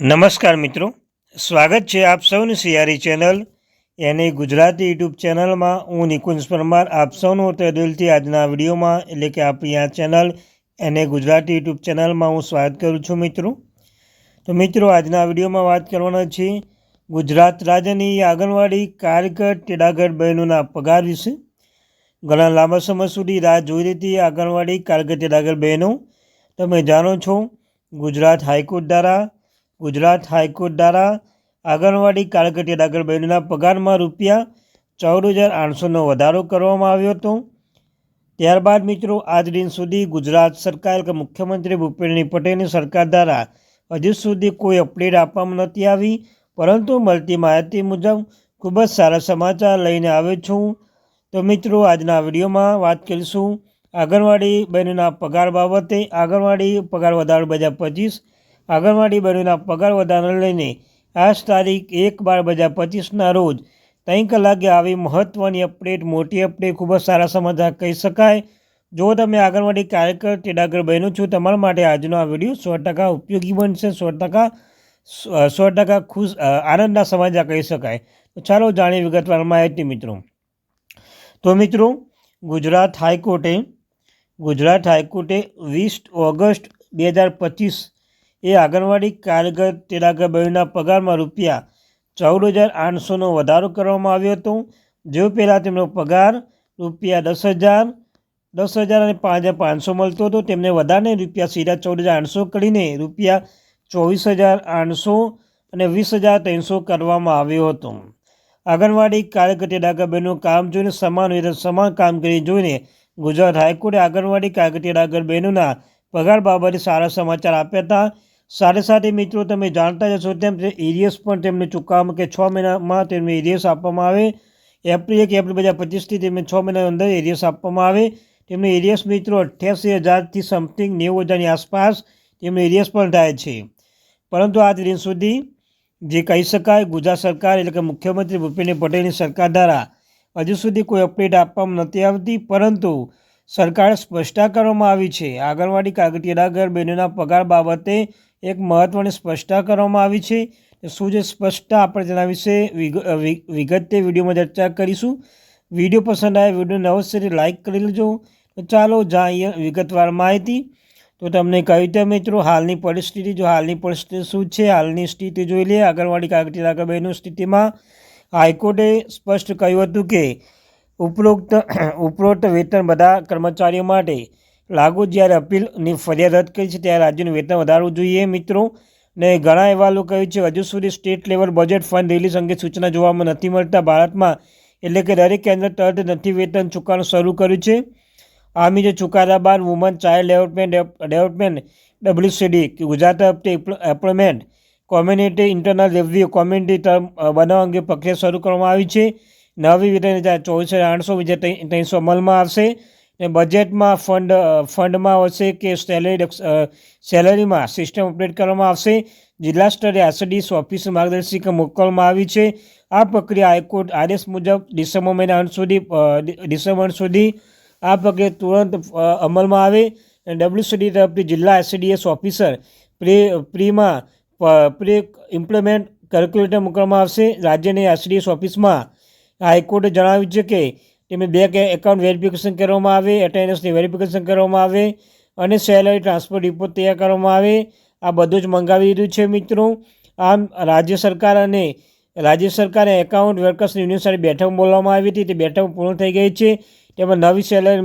નમસ્કાર મિત્રો. સ્વાગત છે આપ સૌની સિયારી ચેનલ. એની ગુજરાતી યુટ્યુબ ચેનલમાં હું નિકુંજ પરમાર. આપ સૌનું તે દિલથી આજના વિડીયોમાં, એટલે કે આપણી આ ચેનલ, એને ગુજરાતી યુટ્યુબ ચેનલમાં હું સ્વાગત કરું છું મિત્રો. તો મિત્રો, આજના વિડીયોમાં વાત કરવાના છે ગુજરાત રાજ્યની આંગણવાડી કારગર તેડાગઢ બહેનોના પગાર વિશે. ઘણા લાંબા સમય સુધી રાહ જોઈ રહી આંગણવાડી કારગર તેડાગઢ બહેનો. તમે જાણો છો, ગુજરાત હાઈકોર્ટ દ્વારા ગુજરાત હાઈકોર્ટ દ્વારા આંગણવાડી ડાગર બહેનોના પગારમાં રૂપિયા ચૌદ હજાર આઠસોનો વધારો કરવામાં આવ્યો હતો. ત્યારબાદ મિત્રો, આજ દિન સુધી ગુજરાત સરકાર કે મુખ્યમંત્રી ભૂપેન્દ્ર પટેલની સરકાર દ્વારા હજુ સુધી કોઈ અપડેટ આપવામાં નથી આવી. પરંતુ મળતી માહિતી મુજબ ખૂબ જ સારા સમાચાર લઈને આવ્યો છું. તો મિત્રો, આજના વિડીયોમાં વાત કરીશું આંગણવાડી બહેનોના પગાર બાબતે. આંગણવાડી પગાર વધારો બે હજાર પચીસ આંગણવાડી બહેનોના પગાર વધારાને લઈને આજ તારીખ એક બાર બે હજાર પચીસના રોજ ત્રણ કલાકે આવી મહત્ત્વની અપડેટ, મોટી અપડેટ ખૂબ જ સારા સમાચાર કહી શકાય. જો તમે આંગણવાડી કાર્યકર ટેડાગર બહેનો છો, તમારા માટે આજનો આ વીડિયો સો ટકા ઉપયોગી બનશે, સો ટકા સો ટકા ખુશ આનંદના સમાચાર કહી શકાય. તો ચાલો જાણીએ વિગતવાર માહિતી મિત્રો. તો મિત્રો, ગુજરાત હાઈકોર્ટે ગુજરાત હાઈકોર્ટે વીસ ઓગસ્ટ બે હજાર પચીસ એ આંગણવાડી કાર્યગર તેડાગર બહેનોના પગારમાં રૂપિયા ચૌદ હજાર આઠસોનો વધારો કરવામાં આવ્યો હતો, જેઓ પહેલાં તેમનો પગાર રૂપિયા દસ હજાર દસ હજાર અને પાંચ હજાર પાંચસો મળતો હતો. તેમને વધારે રૂપિયા સીધા ચૌદ હજાર આઠસો કરીને રૂપિયા ચોવીસ હજાર આઠસો અને વીસ હજાર ત્રણસો કરવામાં આવ્યો હતો. આંગણવાડી કાર્યકર તેડાગર બહેનોનું કામ જોઈને સમાન વેતન સમાન કામગીરી જોઈને ગુજરાત હાઈકોર્ટે આંગણવાડી કાર્યકર તેડાગર બહેનોના પગાર બાબતે સારા સમાચાર આપ્યા હતા. સાથે સાથે મિત્રો તમે જાણતા જશો તેમ એરિયસ પણ તેમને ચૂકવવામાં કે છ મહિનામાં તેમને એરિયસ આપવામાં આવે. એપ્રિલ એક એપ્રિલ બે હજાર પચીસથી તેમને છ મહિના અંદર એરિયસ આપવામાં આવે. તેમને એરિયસ મિત્રો અઠ્યાસી હજારથી સમથિંગ નેવું હજારની આસપાસ તેમને એરિયસ પણ થાય છે. પરંતુ આજ દિન સુધી જે કહી શકાય ગુજરાત સરકાર એટલે કે મુખ્યમંત્રી ભૂપેન્દ્ર પટેલની સરકાર દ્વારા હજુ સુધી કોઈ અપડેટ આપવામાં નથી આવતી. પરંતુ સરકારે સ્પષ્ટતા કરવામાં આવી છે. આંગણવાડી કાગળિયાગર બહેનોના પગાર બાબતે એક મહત્ત્વની સ્પષ્ટતા કરવામાં આવી છે શું જે સ્પષ્ટતા આપણે તેના વિશે વિગતે વિડીયોમાં ચર્ચા કરીશું. વીડિયો પસંદ આવે વિડીયોને અવશ્યથી લાઇક કરી લેજો. તો ચાલો જાણીએ વિગતવાર માહિતી. તો તમને કહ્યું તેમ મિત્રો, હાલની પરિસ્થિતિ, જો હાલની પરિસ્થિતિ શું છે, હાલની સ્થિતિ જોઈ લઈએ. આંગણવાડી કાગળિયા બહેનો સ્થિતિમાં હાઈકોર્ટે સ્પષ્ટ કહ્યું હતું કે ઉપરોક્ત ઉપરોક્ત વેતન બધા કર્મચારીઓ માટે લાગુ જ્યારે અપીલની ફરિયાદ રદ કરી છે, ત્યારે રાજ્યનું વેતન વધારવું જોઈએ મિત્રો. ને ઘણા લોકો કહ્યું છે, હજુ સુધી state level budget fund release અંગે સૂચના જોવામાં નથી મળતા. ભારતમાં એટલે કે દરેક કેન્દ્ર તરત નથી વેતન ચૂકવવાનું શરૂ કર્યું છે. આમી જે ચુકાદા બાદ woman child development development WCD Gujarat હપ્તે employment community internal review community બનાવવા અંગે પ્રક્રિયા શરૂ કરવામાં આવી છે. નવી વેતન હજાર ચોવીસ આઠસો ત્રણસો અમલમાં આવશે. ને બજેટમાં ફંડ ફંડમાં આવશે કે સેલરી સેલરીમાં સિસ્ટમ અપડેટ કરવામાં આવશે? જિલ્લા સ્તરે આરસીડીએસ ઓફિસ માર્ગદર્શિકા મોકલવામાં આવી છે. આ પ્રક્રિયા હાઈકોર્ટ આદેશ મુજબ ડિસેમ્બર મહિના અંત સુધી ડિસેમ્બર સુધી આ પ્રક્રિયા તુરંત અમલમાં આવે. અને ડબ્લ્યુસીડી તરફથી જિલ્લા એસડીએસ ઓફિસર પ્રી, પ્રીમાં પ્રી ઇમ્પ્લિમેન્ટ કેલ્ક્યુલેટર મોકલવામાં આવશે. રાજ્યની એસડીએસ ઓફિસમાં હાઈકોર્ટે જણાવ્યું છે કે તેમને બેંક એકાઉન્ટ વેરિફિકેશન કરવામાં આવે એટેન્ડન્સની વેરિફિકેશન કરવામાં આવે અને સેલરી ટ્રાન્સફર રિપોર્ટ તૈયાર કરવામાં આવે. આ બધું જ મંગાવી દીધું છે મિત્રો. આમ રાજ્ય સરકાર અને રાજ્ય સરકારે એકાઉન્ટ વર્કર્સ યુનિયન સાથે બેઠક બોલવામાં આવી હતી. તે બેઠક પૂર્ણ થઈ ગઈ છે. તેમાં નવી સેલરી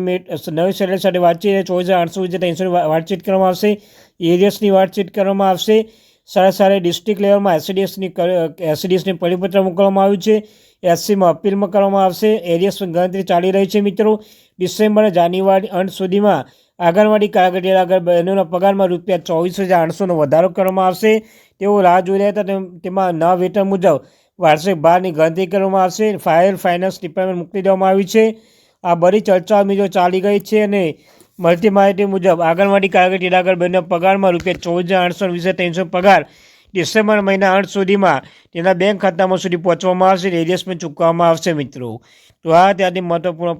નવી સેલરી સાથે વાતચીત, ચોવીસ હજાર આઠસો ત્રણસો વાતચીત કરવામાં આવશે. એરિયસની વાતચીત કરવામાં આવશે. સારા સારા ડિસ્ટ્રિક્ટ લેવલમાં એસડીએસની એસડીએસની પરિપત્ર મોકલવામાં આવ્યું છે. એસસીમાં અપીલમાં કરવામાં આવશે. એરિયસની ગણતરી ચાલી રહી છે મિત્રો. ડિસેમ્બર જાન્યુઆરી અંત સુધીમાં આંગણવાડી કાગળિયા આગળ બહેનોના પગારમાં રૂપિયા ચોવીસ હજાર આઠસોનો વધારો કરવામાં આવશે. તેઓ રાહ જોઈ રહ્યા હતા. તેમાં ન વેતન મુજબ વાર્ષિક ભારની ગણતરી કરવામાં આવશે. ફાયર ફાઇનાન્સ ડિપાર્ટમેન્ટ મૂકી દેવામાં આવી છે. આ બધી ચર્ચાઓ મિત્રો ચાલી ગઈ છે અને મળતી માહિતી મુજબ, આંગણવાડી કાગળિયા આગળ બહેનો પગારમાં રૂપિયા ચૌદ હજાર આઠસો વીસ ત્રણસો પગાર ડિસેમ્બર મહિના અંત સુધીમાં તેના બેંક ખાતામાં સુધી પહોંચવામાં આવશે એરિયસ પણ ચૂકવવામાં આવશે મિત્રો. તો આ ત્યાંથી મહત્વપૂર્ણ